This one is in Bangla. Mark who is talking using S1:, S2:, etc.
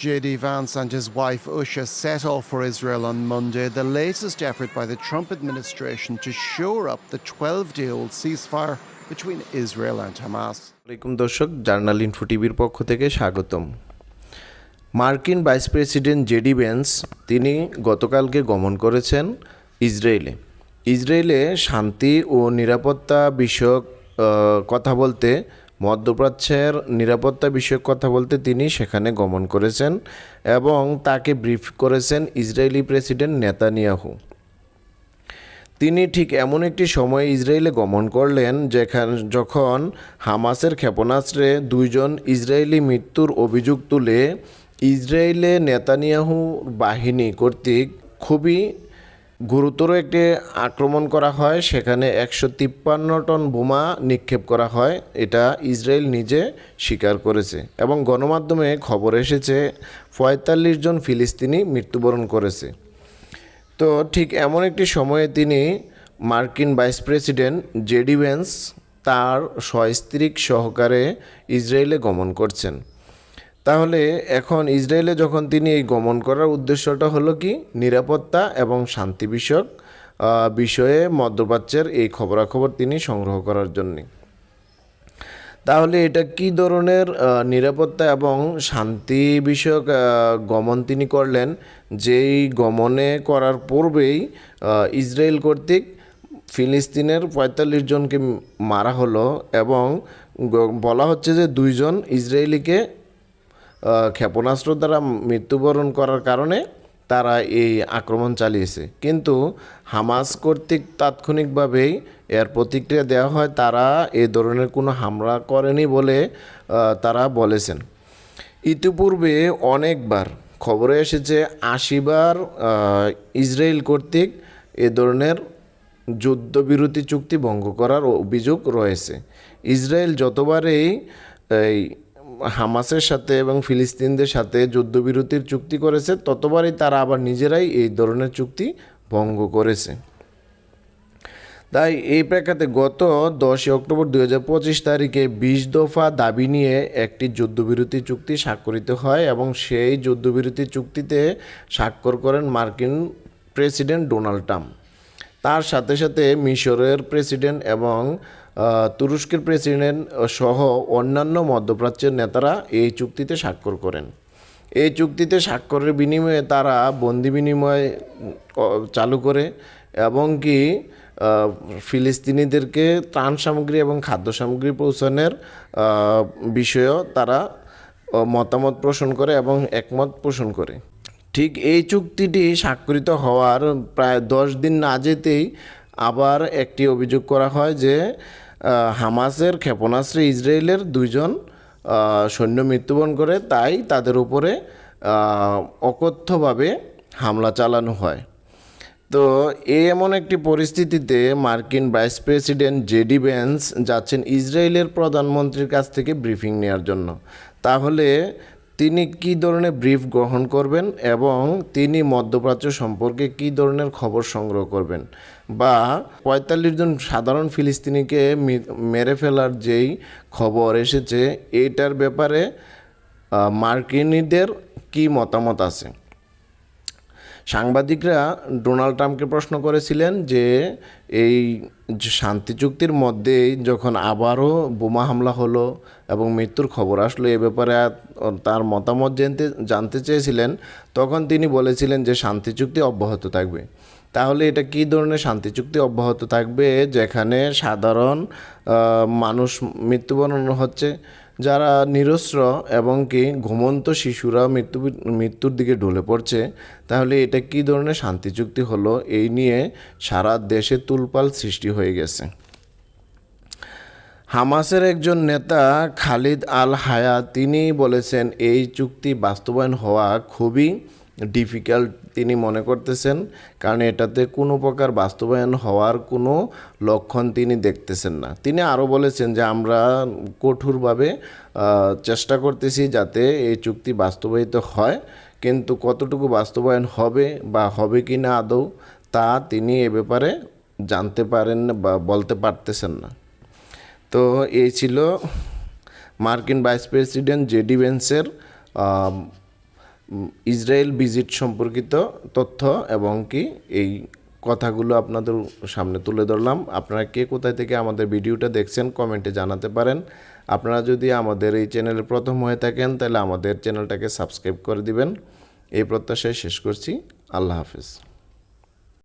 S1: JD Vance and his wife Usha set off for Israel on Monday, the latest effort by the Trump administration to shore up the 12 day old ceasefire between Israel and Hamas.
S2: মার্কিন ভাইস প্রেসিডেন্ট জেডি বেন্স তিনি গতকালকে গমন করেছেন ইসরায়েলে ইসরায়েলে শান্তি ও নিরাপত্তা বিষয়ক কথা বলতে মধ্যপ্রাচ্যের নিরাপত্তা বিষয়ক কথা বলতে তিনি সেখানে গমন করেছেন এবং তাকে ব্রিফ করেছেন ইসরায়েলি প্রেসিডেন্ট নেতানিয়াহু। তিনি ঠিক এমন একটি সময়ে ইসরায়েলে গমন করলেন যেখানে যখন হামাসের ক্ষেপণাস্ত্রে দুইজন ইসরায়েলি মৃত্যুর অভিযোগ তুলে ইসরায়েলে নেতানিয়াহু বাহিনী কর্তৃক খুবই গুরুতর একটি আক্রমণ করা হয়, সেখানে একশো তিপ্পান্ন টন বোমা নিক্ষেপ করা হয়। এটা ইসরায়েল নিজে স্বীকার করেছে এবং গণমাধ্যমে খবর এসেছে, পঁয়তাল্লিশ জন ফিলিস্তিনি মৃত্যুবরণ করেছে। তো ঠিক এমন একটি সময়ে তিনি মার্কিন ভাইস প্রেসিডেন্ট জেডি ভেন্স তার সস্ত্রীক সহকারে ইসরায়েলে গমন করছেন। তাহলে এখন ইসরায়েলে যখন তিনি এই গমন করার উদ্দেশ্যটা হলো কি? নিরাপত্তা এবং শান্তি বিষয়ক বিষয়ে মধ্যপ্রাচ্যের এই খবরাখবর তিনি সংগ্রহ করার জন্যে। তাহলে এটা কি ধরনের নিরাপত্তা এবং শান্তি বিষয়ক গমন তিনি করলেন? যেই গমনে করার পূর্বেই ইসরায়েল কর্তৃক ফিলিস্তিনের পঁয়তাল্লিশ জনকে মারা হলো এবং বলা হচ্ছে যে দুইজন ইসরায়েলিকে ক্ষেপণাস্ত্র দ্বারা মৃত্যুবরণ করার কারণে তারা এই আক্রমণ চালিয়েছে। কিন্তু হামাস কর্তৃক তাৎক্ষণিকভাবেই এর প্রতিক্রিয়া দেওয়া হয়, তারা এ ধরনের কোনো হামলা করেনি বলে তারা বলেছেন। ইতিপূর্বে অনেকবার খবরে এসেছে, আশিবার ইসরায়েল কর্তৃক এ ধরনের যুদ্ধবিরতি চুক্তি ভঙ্গ করার অভিযোগ রয়েছে। ইসরায়েল যতবারেই এই হামাসের সাথে এবং ফিলিস্তিনদের সাথে যুদ্ধবিরতির চুক্তি করেছে, ততবারই তারা আবার নিজেরাই এই ধরনের চুক্তি ভঙ্গ করেছে। তাই এই প্রেক্ষাতে গত দশই অক্টোবর দুই হাজার পঁচিশ তারিখে বিশ দফা দাবি নিয়ে একটি যুদ্ধবিরতি চুক্তি স্বাক্ষরিত হয় এবং সেই যুদ্ধবিরতি চুক্তিতে স্বাক্ষর করেন মার্কিন প্রেসিডেন্ট ডোনাল্ড ট্রাম্প। তার সাথে সাথে মিশরের প্রেসিডেন্ট এবং তুরস্কের প্রেসিডেন্ট সহ অন্যান্য মধ্যপ্রাচ্যের নেতারা এই চুক্তিতে স্বাক্ষর করেন। এই চুক্তিতে স্বাক্ষরের বিনিময়ে তারা বন্দি বিনিময় চালু করে এবং কি ফিলিস্তিনিদেরকে ত্রাণ সামগ্রী এবং খাদ্য সামগ্রী পৌঁছানোর বিষয়েও তারা মতামত পোষণ করে এবং একমত পোষণ করে। ঠিক এই চুক্তিটি স্বাক্ষরিত হওয়ার প্রায় দশ দিন না যেতেই আবার একটি অভিযোগ করা হয় যে হামাসের ক্ষেপণাস্ত্রে ইসরায়েলের দুইজন সৈন্য মৃত্যুবরণ করে, তাই তাদের উপরে অকথ্যভাবে হামলা চালানো হয়। তো এমন একটি পরিস্থিতিতে মার্কিন ভাইস প্রেসিডেন্ট জেডি বেন্স যাচ্ছেন ইসরায়েলের প্রধানমন্ত্রীর কাছ থেকে ব্রিফিং নেওয়ার জন্য। তাহলে তিনি কি ধরনের ব্রিফ গ্রহণ করবেন এবং তিনি মধ্যপ্রাচ্য সম্পর্কে কি ধরনের খবর সংগ্রহ করবেন? বা পঁয়তাল্লিশ জন সাধারণ ফিলিস্তিনিকে মেরে ফেলার যেই খবর এসেছে, এটার ব্যাপারে মার্কিনীদের কি মতামত আছে? সাংবাদিকরা ডোনাল্ড ট্রাম্পকে প্রশ্ন করেছিলেন যে এই শান্তি চুক্তির মধ্যেই যখন আবারও বোমা হামলা হলো এবং মৃত্যুর খবর আসলো এ ব্যাপারে তার মতামত জানতে জানতে চেয়েছিলেন, তখন তিনি বলেছিলেন যে শান্তি চুক্তি অব্যাহত থাকবে। তাহলে এটা কী ধরনের শান্তি চুক্তি অব্যাহত থাকবে যেখানে সাধারণ মানুষ মৃত্যুবরণ হচ্ছে? যারা নিরস্ত্র এবং কি ঘুমন্ত শিশুরা মৃত্যু মৃত্যুর দিকে ঢলে পড়ছে, তাহলে এটা কী ধরনের শান্তি চুক্তি হলো? এই নিয়ে সারা দেশে তুলপাল সৃষ্টি হয়ে গেছে। হামাসের একজন নেতা খালিদ আল হায়া তিনি বলেছেন, এই চুক্তি বাস্তবায়ন হওয়া খুবই ডিফিকাল্ট তিনি মনে করতেছেন কারণ এটাতে কোনো প্রকার বাস্তবায়ন হওয়ার কোনো লক্ষণ তিনি দেখতেছেন না। তিনি আরও বলেছেন যে আমরা কঠোরভাবে চেষ্টা করতেছি যাতে এই চুক্তি বাস্তবায়িত হয় কিন্তু কতটুকু বাস্তবায়ন হবে বা হবে কি না আদৌ তা তিনি এ ব্যাপারে জানতে পারেন বা বলতে পারতেছেন না। তো এই ছিল মার্কিন vice president JD um, Israel visit সম্পর্কিত তথ্য এবং কি এই কথাগুলো আপনাদের সামনে তুলে ধরলাম। আপনারা কে কোথায় থেকে আমাদের ভিডিওটা দেখছেন কমেন্টে জানাতে পারেন। আপনারা যদি আমাদের এই চ্যানেলে প্রথম হয়ে থাকেন, তাহলে আমাদের চ্যানেলটাকে সাবস্ক্রাইব করে দিবেন। এই প্রত্যাশায় শেষ করছি। আল্লাহ হাফেজ।